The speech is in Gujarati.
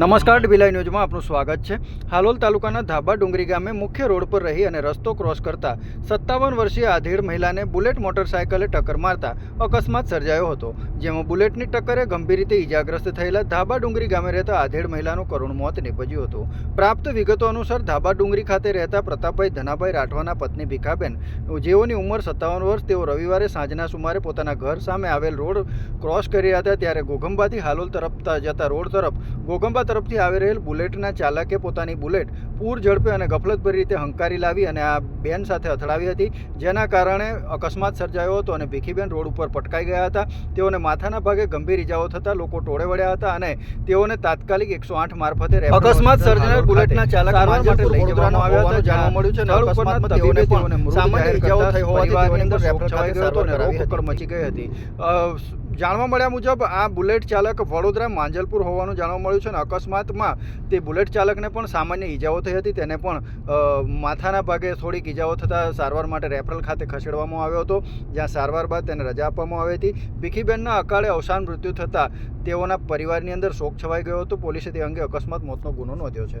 નમસ્કાર ડિબિલાઈ ન્યૂઝમાં આપનું સ્વાગત છે. હાલોલ તાલુકાના ધાબા ડુંગરી ગામે મુખ્ય રોડ પર રહી અને રસ્તો ક્રોસ કરતા સત્તાવન વર્ષીય આધેડ મહિલાને બુલેટ મોટરસાયકલે ટક્કર મારતા અકસ્માત સર્જાયો હતો. જેમાં બુલેટની ટક્કરે ગંભીર રીતે ઈજાગ્રસ્ત થયેલા ધાબા ડુંગરી ગામે રહેતા આધેડ મહિલાનું કરુણ મોત નીપજ્યું હતું. પ્રાપ્ત વિગતો અનુસાર ધાબા ડુંગરી ખાતે રહેતા પ્રતાપભાઈ ધનાભાઈ રાઠવાના પત્ની ભીખાબેન, જેઓની ઉંમર સત્તાવન વર્ષ, તેઓ રવિવારે સાંજના સુમારે પોતાના ઘર સામે આવેલ રોડ ક્રોસ કરી રહ્યા હતા, ત્યારે ગોગંબાથી હાલોલ તરફ જતા રોડ તરફ ઘોઘંબા તરફથી આવી રહેલ બુલેટના ચાલકે પોતાની બુલેટ પૂર ઝડપે અને ગફલતભરી રીતે હંકારી લાવી અને આ બેન સાથે અથડાવી હતી જેના કારણે અકસ્માત સર્જાયો હતો અને ભીખીબેન રોડ ઉપર પટકાઈ ગયા હતા. તેઓને માથાના ભાગે ગંભીર ઇજાઓ થતાં લોકો ટોળે વળ્યા હતા અને તેઓને તાત્કાલિક એકસો આઠ મારફતે અકસ્માત સર્જનાર બુલેટના ચાલક સારવાર માટે લઈ જવાનો જવામાં આવ્યા હતા. જાણવા મળ્યું છે સ્થળ તેઓને સામાન્ય ઇજાઓ થઈ હોવાથી પરિવારની તેઓને અંદર રેફર છવાઈ ગયો હતો અને કરાવી મચી ગઈ હતી. જાણવા મળ્યા મુજબ આ બુલેટ ચાલક વડોદરા માંજલપુર હોવાનું જાણવા મળ્યું છે અને અકસ્માતમાં તે બુલેટ ચાલકને પણ સામાન્ય ઈજાઓ થઈ હતી. તેને પણ માથાના ભાગે થોડીક ઈજાઓ થતાં સારવાર માટે રેફરલ ખાતે ખસેડવામાં આવ્યો હતો, જ્યાં સારવાર બાદ તેને રજા આપવામાં આવી હતી. ભીખીબેનના અકાળે અવસાન મૃત્યુ થતાં તેઓના પરિવારની અંદર શોક છવાઈ ગયો હતો. પોલીસે તે અંગે અકસ્માત, મોતનો ગુનો નોંધ્યો છે.